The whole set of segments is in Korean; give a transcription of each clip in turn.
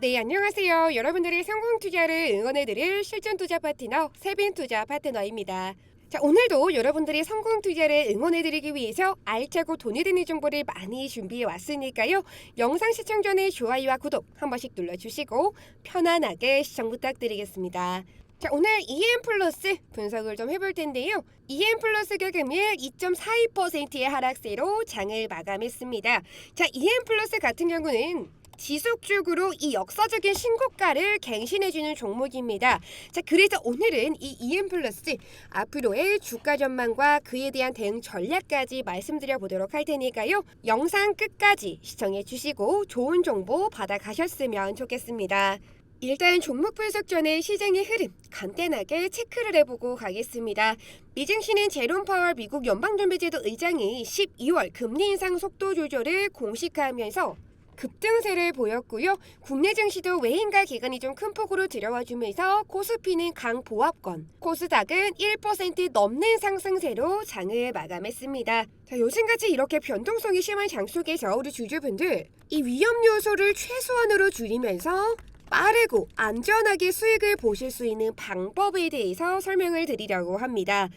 네, 안녕하세요. 여러분들의 성공 투자를 응원해드릴 실전 투자 파트너 세빈 투자 파트너입니다. 자, 오늘도 여러분들의 성공 투자를 응원해드리기 위해서 알차고 돈이 되는 정보를 많이 준비해 왔으니까요. 영상 시청 전에 좋아요와 구독 한 번씩 눌러주시고 편안하게 시청 부탁드리겠습니다. 자, 오늘 EM 플러스 분석을 좀 해볼 텐데요. EM 플러스가 금일 2.42%의 하락세로 장을 마감했습니다. 자, EM 플러스 같은 경우는 지속적으로 이 역사적인 신고가를 갱신해주는 종목입니다. 자, 그래서 오늘은 이 EM 플러스 앞으로의 주가 전망과 그에 대한 대응 전략까지 말씀드려 보도록 할 테니까요. 영상 끝까지 시청해 주시고 좋은 정보 받아 가셨으면 좋겠습니다. 일단 종목 분석 전에 시장의 흐름 간단하게 체크를 해보고 가겠습니다. 미증시는 제롬 파월 미국 연방준비제도 의장이 12월 금리 인상 속도 조절을 공식화하면서 급등세를 보였고요. 국내 증시도 외인가 기관이 좀 큰 폭으로 들여와주면서 코스피는 강보합권, 코스닥은 1% 넘는 상승세로 장을 마감했습니다. 자, 요즘같이 이렇게 변동성이 심한 장 속에서 우리 주주분들 이 위험 요소를 최소한으로 줄이면서 빠르고 안전하게 수익을 보실 수 있는 방법에 대해서 설명을 드리려고 합니다.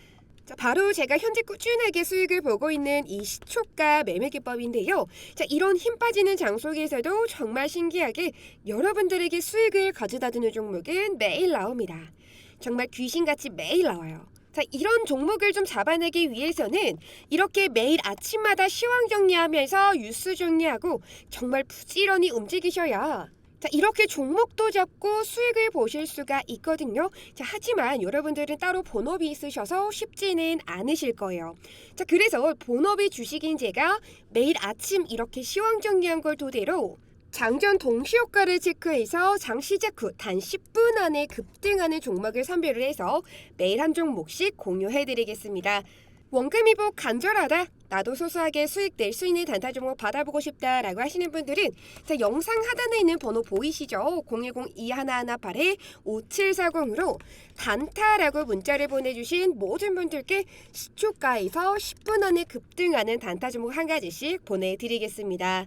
자, 바로 제가 현재 꾸준하게 수익을 보고 있는 이 시초가 매매 기법인데요. 자, 이런 힘 빠지는 장 속에서도 정말 신기하게 여러분들에게 수익을 가져다 주는 종목은 매일 나옵니다. 정말 귀신같이 매일 나와요. 자, 이런 종목을 좀 잡아내기 위해서는 이렇게 매일 아침마다 시황 정리하면서 뉴스 정리하고 정말 부지런히 움직이셔야 자, 이렇게 종목도 잡고 수익을 보실 수가 있거든요. 자, 하지만 여러분들은 따로 본업이 있으셔서 쉽지는 않으실 거예요. 자, 그래서 본업이 주식인 제가 매일 아침 이렇게 시황 정리한 걸 토대로 장전 동시 효과를 체크해서 장 시작 후 단 10분 안에 급등하는 종목을 선별을 해서 매일 한 종목씩 공유해 드리겠습니다. 원금이복 간절하다. 나도 소소하게 수익 낼 수 있는 단타 종목 받아보고 싶다라고 하시는 분들은 자, 영상 하단에 있는 번호 보이시죠? 010-2118-5740으로 단타라고 문자를 보내주신 모든 분들께 시초가에서 10분 안에 급등하는 단타 종목 한 가지씩 보내드리겠습니다.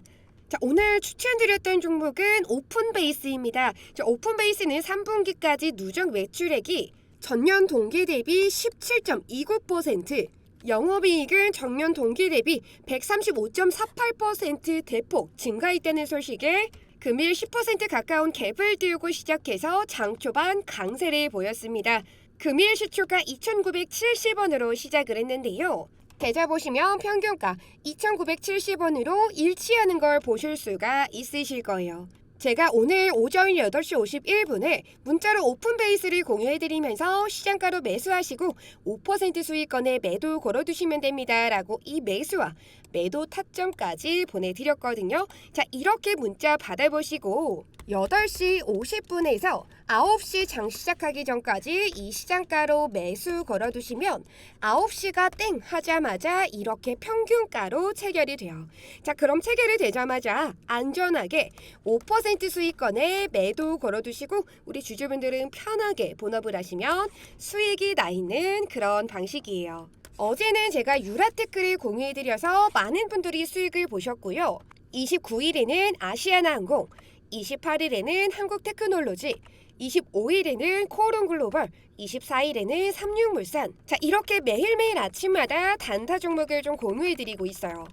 자, 오늘 추천드렸던 종목은 오픈 베이스입니다. 자, 오픈 베이스는 3분기까지 누적 매출액이 전년 동기 대비 17.29%, 영업이익은 전년 동기 대비 135.48% 대폭 증가했다는 소식에 금일 10% 가까운 갭을 띄우고 시작해서 장 초반 강세를 보였습니다. 금일 시초가 2,970원으로 시작을 했는데요. 계좌 보시면 평균가 2,970원으로 일치하는 걸 보실 수가 있으실 거예요. 제가 오늘 오전 8시 51분에 문자로 오픈 베이스를 공유해드리면서 시장가로 매수하시고 5% 수익권에 매도 걸어두시면 됩니다. 라고 이 매수와 매도 타점까지 보내드렸거든요. 자, 이렇게 문자 받아보시고 8시 50분에서 9시 장 시작하기 전까지 이 시장가로 매수 걸어두시면 9시가 땡 하자마자 이렇게 평균가로 체결이 돼요. 자, 그럼 체결이 되자마자 안전하게 5% 수익권에 매도 걸어두시고 우리 주주분들은 편하게 본업을 하시면 수익이 나 있는 그런 방식이에요. 어제는 제가 유라테크를 공유해드려서 많은 분들이 수익을 보셨고요. 29일에는 아시아나항공, 28일에는 한국테크놀로지, 25일에는 코오롱 글로벌, 24일에는 삼육물산. 자, 이렇게 매일매일 아침마다 단타 종목을 좀 공유해드리고 있어요.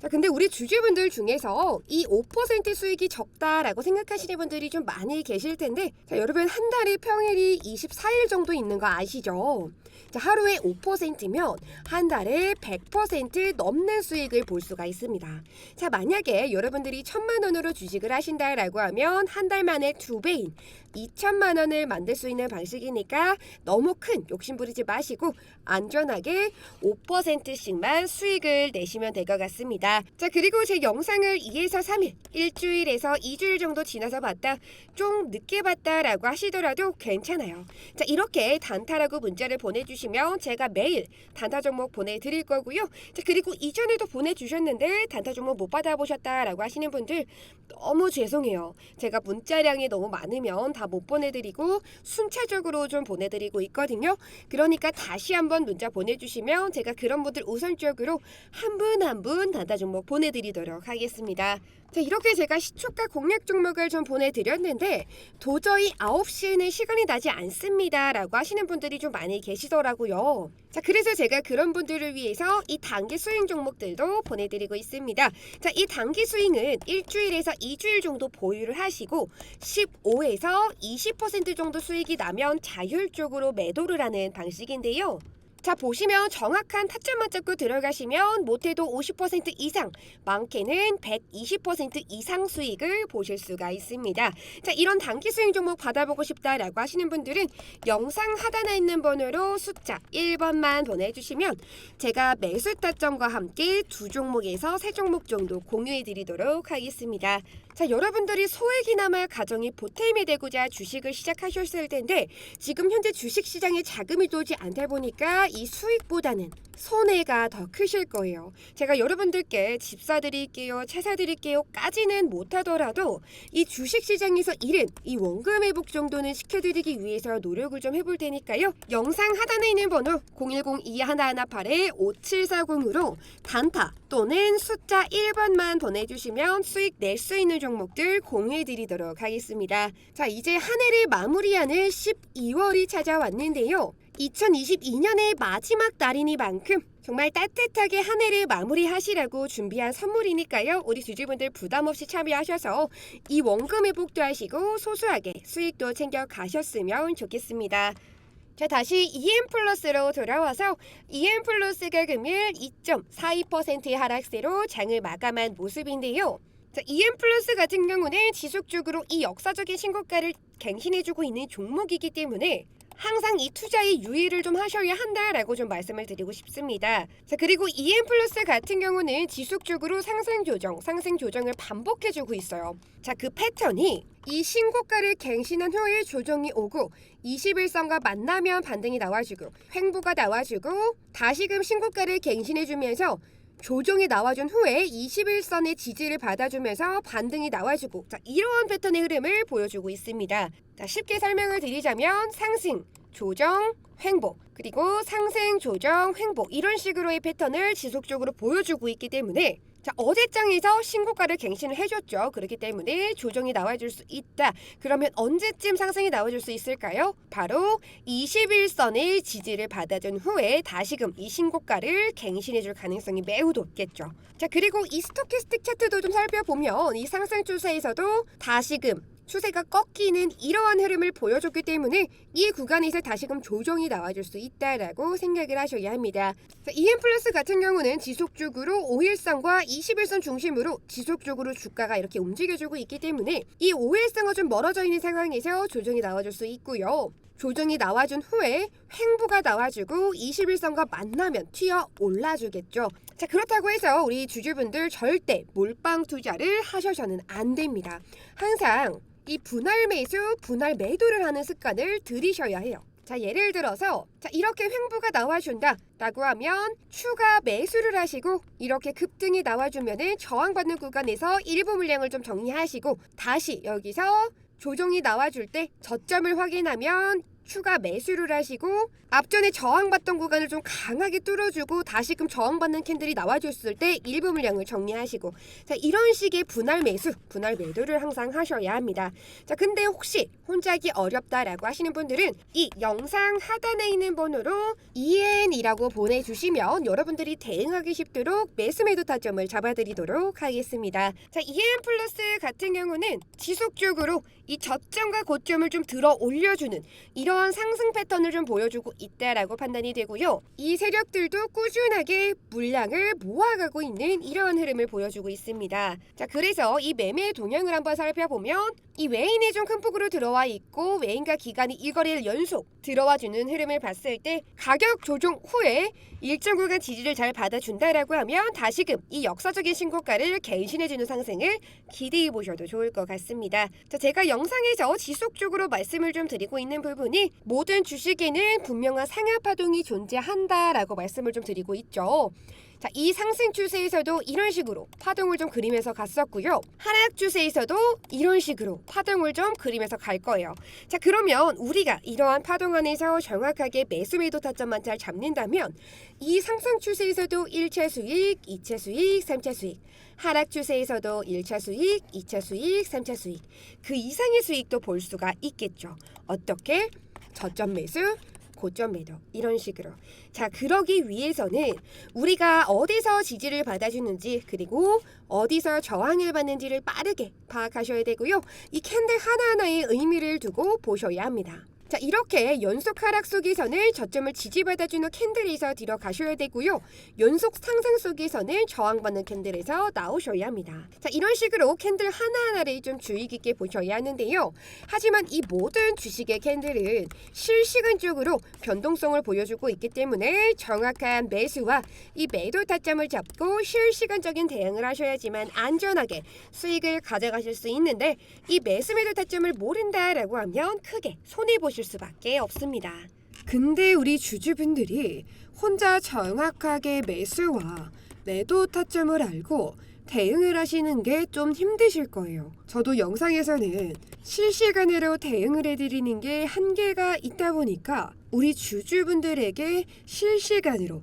자, 근데 우리 주주분들 중에서 이 5% 수익이 적다라고 생각하시는 분들이 좀 많이 계실 텐데, 자, 여러분 한 달에 평일이 24일 정도 있는 거 아시죠? 자, 하루에 5%면 한 달에 100% 넘는 수익을 볼 수가 있습니다. 자, 만약에 여러분들이 천만 원으로 주식을 하신다라고 하면 한 달 만에 두 배인 2천만 원을 만들 수 있는 방식이니까 너무 큰 욕심 부리지 마시고 안전하게 5%씩만 수익을 내시면 될 것 같습니다. 자, 그리고 제 영상을 2에서 3일, 일주일에서 2주일 정도 지나서 봤다. 좀 늦게 봤다라고 하시더라도 괜찮아요. 자, 이렇게 단타라고 문자를 보내주시면 제가 매일 단타 종목 보내드릴 거고요. 자, 그리고 이전에도 보내주셨는데 단타 종목 못 받아보셨다라고 하시는 분들 너무 죄송해요. 제가 문자량이 너무 많으면 다 못 보내드리고 순차적으로 좀 보내드리고 있거든요. 그러니까 다시 한번 문자 보내주시면 제가 그런 분들 우선적으로 한 분 한 분 단타 종목 보내드리도록 하겠습니다. 자 이렇게 제가 시초가 공략 종목을 좀 보내드렸는데 도저히 9시에는 시간이 나지 않습니다 라고 하시는 분들이 좀 많이 계시더라고요. 자 그래서 제가 그런 분들을 위해서 이 단기 스윙 종목들도 보내드리고 있습니다. 자이 단기 스윙은 일주일에서 2주일 정도 보유를 하시고 15에서 20% 정도 수익이 나면 자율적으로 매도를 하는 방식인데요. 자 보시면 정확한 타점만 잡고 들어가시면 못해도 50% 이상 많게는 120% 이상 수익을 보실 수가 있습니다. 자 이런 단기 수익 종목 받아보고 싶다라고 하시는 분들은 영상 하단에 있는 번호로 숫자 1번만 보내주시면 제가 매수 타점과 함께 두 종목에서 세 종목 정도 공유해 드리도록 하겠습니다. 자 여러분들이 소액이나마 가정이 보탬이 되고자 주식을 시작하셨을 텐데 지금 현재 주식 시장에 자금이 돌지 않다 보니까 이 수익보다는 손해가 더 크실 거예요. 제가 여러분들께 집 사드릴게요, 차 사드릴게요 까지는 못하더라도 이 주식 시장에서 잃은 이 원금 회복 정도는 시켜드리기 위해서 노력을 좀 해볼 테니까요. 영상 하단에 있는 번호 010-2118-5740으로 단타 또는 숫자 1번만 보내주시면 수익 낼 수 있는 종목들 공유해드리도록 하겠습니다. 자 이제 한 해를 마무리하는 12월이 찾아왔는데요. 2022년의 마지막 날이니만큼 정말 따뜻하게 한 해를 마무리하시라고 준비한 선물이니까요. 우리 주주분들 부담 없이 참여하셔서 이 원금 회복도 하시고 소소하게 수익도 챙겨 가셨으면 좋겠습니다. 자 다시 EM 플러스로 돌아와서 EM 플러스가 금일 2.42%의 하락세로 장을 마감한 모습인데요. 자, EM 플러스 같은 경우는 지속적으로 이 역사적인 신고가를 갱신해주고 있는 종목이기 때문에 항상 이 투자의 유의를 좀 하셔야 한다라고 좀 말씀을 드리고 싶습니다. 자 그리고 EM 플러스 같은 경우는 지속적으로 상승 조정, 상승 조정을 반복해주고 있어요. 자 그 패턴이 이 신고가를 갱신한 후에 조정이 오고 21선과 만나면 반등이 나와주고 횡보가 나와주고 다시금 신고가를 갱신해주면서 조정이 나와준 후에 21선의 지지를 받아주면서 반등이 나와주고 자 이러한 패턴의 흐름을 보여주고 있습니다. 자 쉽게 설명을 드리자면 상승, 조정, 횡보 그리고 상승, 조정, 횡보 이런 식으로의 패턴을 지속적으로 보여주고 있기 때문에 자 어제장에서 신고가를 갱신을 해줬죠. 그렇기 때문에 조정이 나와줄 수 있다. 그러면 언제쯤 상승이 나와줄 수 있을까요? 바로 21선의 지지를 받아준 후에 다시금 이 신고가를 갱신해줄 가능성이 매우 높겠죠. 자 그리고 이 스토캐스틱 차트도 좀 살펴보면 이 상승 추세에서도 다시금 추세가 꺾이는 이러한 흐름을 보여줬기 때문에 이 구간에서 다시금 조정이 나와줄 수 있다라고 생각을 하셔야 합니다. 자, EM 플러스 같은 경우는 지속적으로 5일선과 21선 중심으로 지속적으로 주가가 이렇게 움직여주고 있기 때문에 이 5일선과 좀 멀어져 있는 상황에서 조정이 나와줄 수 있고요. 조정이 나와준 후에 횡보가 나와주고 21선과 만나면 튀어 올라주겠죠. 자 그렇다고 해서 우리 주주분들 절대 몰빵 투자를 하셔서는 안 됩니다. 항상 이 분할 매수, 분할 매도를 하는 습관을 들이셔야 해요. 자 예를 들어서 자 이렇게 횡보가 나와준다 라고 하면 추가 매수를 하시고 이렇게 급등이 나와주면은 저항받는 구간에서 일부 물량을 좀 정리하시고 다시 여기서 조정이 나와줄 때 저점을 확인하면 추가 매수를 하시고 앞전에 저항받던 구간을 좀 강하게 뚫어주고 다시금 저항받는 캔들이 나와줬을 때 일부 물량을 정리하시고 자 이런 식의 분할 매수, 분할 매도를 항상 하셔야 합니다. 자 근데 혹시 혼자 하기 어렵다라고 하시는 분들은 이 영상 하단에 있는 번호로 EN이라고 보내주시면 여러분들이 대응하기 쉽도록 매수 매도 타점을 잡아드리도록 하겠습니다. 자 EN 플러스 같은 경우는 지속적으로 이 저점과 고점을 좀 들어 올려주는 이 러한 상승 패턴을 좀 보여주고 있다라고 판단이 되고요. 이 세력들도 꾸준하게 물량을 모아가고 있는 이러한 흐름을 보여주고 있습니다. 자, 그래서 이 매매 동향을 한번 살펴보면 이 외인이 좀 큰 폭으로 들어와 있고 외인과 기관이 이 거래를 연속 들어와 주는 흐름을 봤을 때 가격 조정 후에 일정 구간 지지를 잘 받아준다라고 하면 다시금 이 역사적인 신고가를 갱신해주는 상승을 기대해 보셔도 좋을 것 같습니다. 자, 제가 영상에서 지속적으로 말씀을 좀 드리고 있는 부분이 모든 주식에는 분명한 상하 파동이 존재한다라고 말씀을 좀 드리고 있죠. 자, 이 상승 추세에서도 이런 식으로 파동을 좀 그리면서 갔었고요. 하락 추세에서도 이런 식으로 파동을 좀 그리면서 갈 거예요. 자, 그러면 우리가 이러한 파동 안에서 정확하게 매수 매도 타점만 잘 잡는다면 이 상승 추세에서도 1차 수익, 2차 수익, 3차 수익, 하락 추세에서도 1차 수익, 2차 수익, 3차 수익, 그 이상의 수익도 볼 수가 있겠죠. 어떻게? 저점 매수, 고점 매도 이런 식으로. 자 그러기 위해서는 우리가 어디서 지지를 받아주는지 그리고 어디서 저항을 받는지를 빠르게 파악하셔야 되고요. 이 캔들 하나하나의 의미를 두고 보셔야 합니다 자 이렇게 연속 하락 속에서는 저점을 지지받아주는 캔들에서 들어가셔야 되고요. 연속 상승 속에서는 저항받는 캔들에서 나오셔야 합니다. 자 이런 식으로 캔들 하나하나를 좀 주의 깊게 보셔야 하는데요. 하지만 이 모든 주식의 캔들은 실시간적으로 변동성을 보여주고 있기 때문에 정확한 매수와 이 매도 타점을 잡고 실시간적인 대응을 하셔야지만 안전하게 수익을 가져가실 수 있는데 이 매수 매도 타점을 모른다라고 하면 크게 손해 보실 수밖에 없습니다. 근데 우리 주주분들이 혼자 정확하게 매수와 매도 타점을 알고 대응을 하시는 게 좀 힘드실 거예요. 저도 영상에서는 실시간으로 대응을 해드리는 게 한계가 있다 보니까 우리 주주분들에게 실시간으로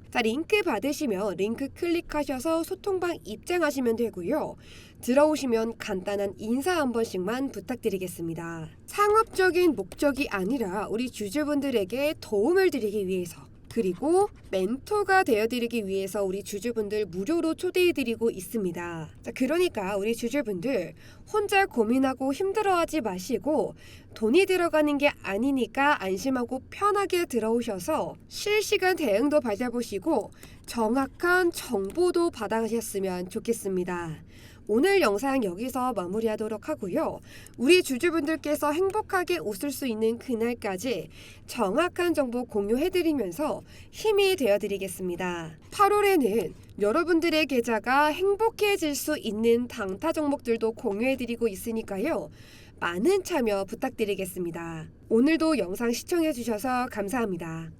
자, 링크 받으시면 링크 클릭하셔서 소통방 입장하시면 되고요. 들어오시면 간단한 인사 한 번씩만 부탁드리겠습니다. 상업적인 목적이 아니라 우리 주주분들에게 도움을 드리기 위해서 그리고 멘토가 되어드리기 위해서 우리 주주분들 무료로 초대해드리고 있습니다. 자, 그러니까 우리 주주분들 혼자 고민하고 힘들어하지 마시고 돈이 들어가는 게 아니니까 안심하고 편하게 들어오셔서 실시간 대응도 받아보시고 정확한 정보도 받아가셨으면 좋겠습니다. 오늘 영상 여기서 마무리하도록 하고요. 우리 주주분들께서 행복하게 웃을 수 있는 그날까지 정확한 정보 공유해드리면서 힘이 되어드리겠습니다. 8월에는 여러분들의 계좌가 행복해질 수 있는 당타 종목들도 공유해드리고 있으니까요. 많은 참여 부탁드리겠습니다. 오늘도 영상 시청해주셔서 감사합니다.